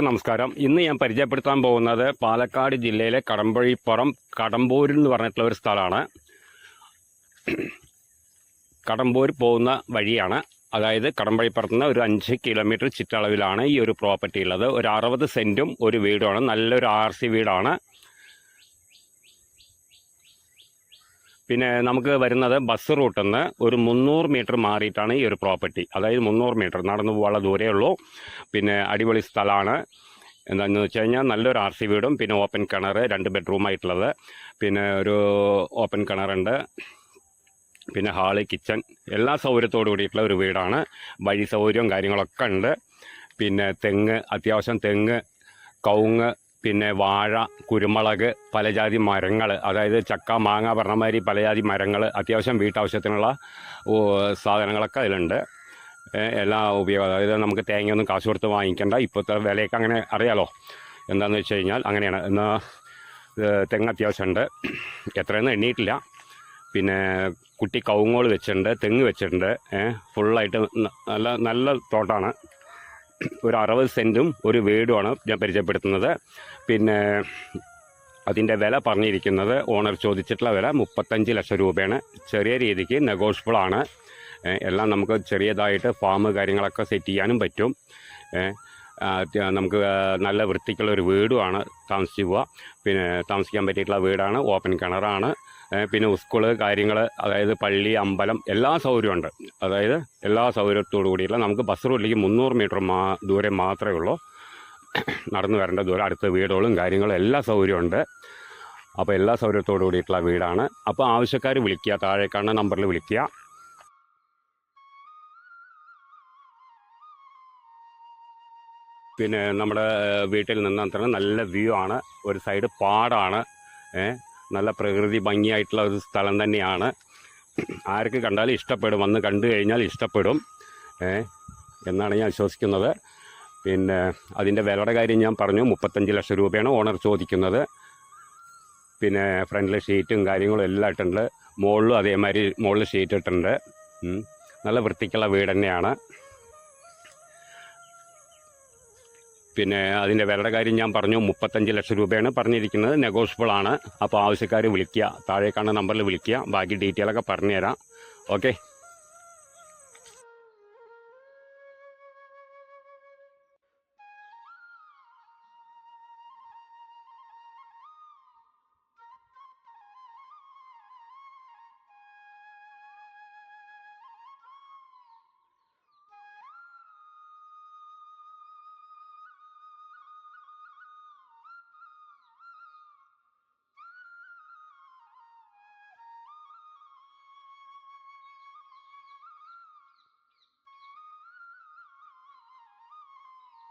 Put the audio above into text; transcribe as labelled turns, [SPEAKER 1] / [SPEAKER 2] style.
[SPEAKER 1] എല്ലാവർക്കും നമസ്കാരം. ഇന്ന് ഞാൻ പരിചയപ്പെടുത്താൻ പോകുന്നത് പാലക്കാട് ജില്ലയിലെ കടമ്പഴിപ്പുറം കടമ്പൂരിൽ എന്ന് പറഞ്ഞിട്ടുള്ള ഒരു സ്ഥലമാണ്. കടമ്പൂർ പോകുന്ന വഴിയാണ്. അതായത് കടമ്പഴിപ്പുറത്ത് നിന്ന് ഒരു അഞ്ച് കിലോമീറ്റർ ചുറ്റളവിലാണ് ഈ ഒരു പ്രോപ്പർട്ടി ഉള്ളത്. ഒരു അറുപത് സെന്റും ഒരു വീടുമാണ്. നല്ലൊരു ആർ സി വീടാണ്. പിന്നെ നമുക്ക് വരുന്നത് ബസ് റൂട്ടിൽ നിന്ന് ഒരു മുന്നൂറ് മീറ്റർ മാറിയിട്ടാണ് ഈ ഒരു പ്രോപ്പർട്ടി അതായത് മുന്നൂറ് മീറ്റർ നടന്നു പോകാനുള്ള ദൂരേ ഉള്ളൂ. പിന്നെ അടിപൊളി സ്ഥലമാണ്. എന്താണെന്ന് വെച്ച് കഴിഞ്ഞാൽ നല്ലൊരു ആർ സി വീടും പിന്നെ ഓപ്പൺ കിണർ രണ്ട് ബെഡ്റൂം ആയിട്ടുള്ളത്. പിന്നെ ഒരു ഓപ്പൺ കിണറുണ്ട് പിന്നെ ഹാൾ കിച്ചൺ എല്ലാ സൗകര്യത്തോടു കൂടിയിട്ടുള്ള ഒരു വീടാണ്. വഴി സൗകര്യവും കാര്യങ്ങളൊക്കെ ഉണ്ട്. പിന്നെ തെങ്ങ് അത്യാവശ്യം തെങ്ങ് കവുങ്ങ് പിന്നെ വാഴ കുരുമുളക് പലജാതി മരങ്ങൾ അതായത് ചക്ക മാങ്ങ പറഞ്ഞമാതിരി പലജാതി മരങ്ങൾ അത്യാവശ്യം വീട്ടാവശ്യത്തിനുള്ള സാധനങ്ങളൊക്കെ അതിലുണ്ട്. എല്ലാ ഉപയോഗം. അതായത് നമുക്ക് തേങ്ങയൊന്നും കാശ് കൊടുത്ത് വാങ്ങിക്കേണ്ട. ഇപ്പോഴത്തെ വിലയൊക്കെ അങ്ങനെ അറിയാലോ. എന്താണെന്ന് വെച്ച് കഴിഞ്ഞാൽ അങ്ങനെയാണ്. എന്നാൽ തെങ്ങ് അത്യാവശ്യമുണ്ട്. എത്രയൊന്നും എണ്ണിയിട്ടില്ല പിന്നെ കുട്ടി കവുങ്ങോൾ വെച്ചിട്ടുണ്ട് തെങ്ങ് വെച്ചിട്ടുണ്ട്. ഫുള്ളായിട്ട് നല്ല നല്ല തോട്ടാണ്. ഒരു അറുപത് സെന്റും ഒരു വീടുമാണ് ഞാൻ പരിചയപ്പെടുത്തുന്നത്. പിന്നെ അതിന്റെ വില പറഞ്ഞിരിക്കുന്നത് ഓണർ ചോദിച്ചിട്ടുള്ള വില മുപ്പത്തഞ്ച് ലക്ഷം രൂപയാണ്. ചെറിയ രീതിക്ക് നെഗോഷ്യബിൾ ആണ്. എല്ലാം നമുക്ക് ചെറിയതായിട്ട് ഫാം കാര്യങ്ങളൊക്കെ സെറ്റ് ചെയ്യാനും പറ്റും. നമുക്ക് നല്ല വൃത്തിക്കുള്ള ഒരു വീടുമാണ് താമസിച്ച് പോവുക പിന്നെ താമസിക്കാൻ പറ്റിയിട്ടുള്ള വീടാണ് ഓപ്പൺ കിണറാണ്. പിന്നെ സ്കൂൾ കാര്യങ്ങൾ അതായത് പള്ളി അമ്പലം എല്ലാ സൗകര്യമുണ്ട് അതായത് എല്ലാ സൗകര്യത്തോടു കൂടിയുള്ള നമുക്ക് ബസ് റൂട്ടിലേക്ക് മുന്നൂറ് മീറ്റർ മാ ദൂരെ മാത്രമേ ഉള്ളൂ. നടന്നു വരേണ്ട ദൂരം അടുത്ത വീടുകളും കാര്യങ്ങളും എല്ലാ സൗകര്യമുണ്ട് അപ്പോൾ എല്ലാ സൗകര്യത്തോടു കൂടിയിട്ടുള്ള വീടാണ്. അപ്പോൾ ആവശ്യക്കാർ വിളിക്കുക താഴെ നമ്പറിൽ വിളിക്കുക. പിന്നെ നമ്മുടെ വീട്ടിൽ നിന്ന് തന്നെ നല്ല വ്യൂ ആണ്. ഒരു സൈഡ് പാടാണ്. നല്ല പ്രകൃതി ഭംഗിയായിട്ടുള്ള ഒരു സ്ഥലം തന്നെയാണ്. ആർക്ക് കണ്ടാലും ഇഷ്ടപ്പെടും. വന്ന് കണ്ടു കഴിഞ്ഞാൽ ഇഷ്ടപ്പെടും. എന്നാണ് ഞാൻ വിശ്വസിക്കുന്നത്. പിന്നെ അതിന്റെ വിലയുടെ കാര്യം ഞാൻ പറഞ്ഞു. മുപ്പത്തഞ്ച് ലക്ഷം രൂപയാണ് ഓണർ ചോദിക്കുന്നത്. പിന്നെ ഫ്രണ്ടിൽ ഷീറ്റും കാര്യങ്ങളും എല്ലാം ഇട്ടിട്ടുണ്ട് മുകളിലും അതേമാതിരി മുകളിൽ ഷീറ്റ് ഇട്ടിട്ടുണ്ട്. നല്ല വൃത്തിക്കുള്ള വീട് തന്നെയാണ്. പിന്നെ അതിന്റെ വിലയുടെ കാര്യം ഞാൻ പറഞ്ഞു. മുപ്പത്തഞ്ച് ലക്ഷം രൂപയാണ് പറഞ്ഞിരിക്കുന്നത്. നെഗോസിബിൾ ആണ് അപ്പോൾ ആവശ്യക്കാർ വിളിക്കുക. താഴെ കാണുന്ന നമ്പറിൽ വിളിക്കുക. ബാക്കി ഡീറ്റെയിലൊക്കെ പറഞ്ഞുതരാം. ഓക്കെ.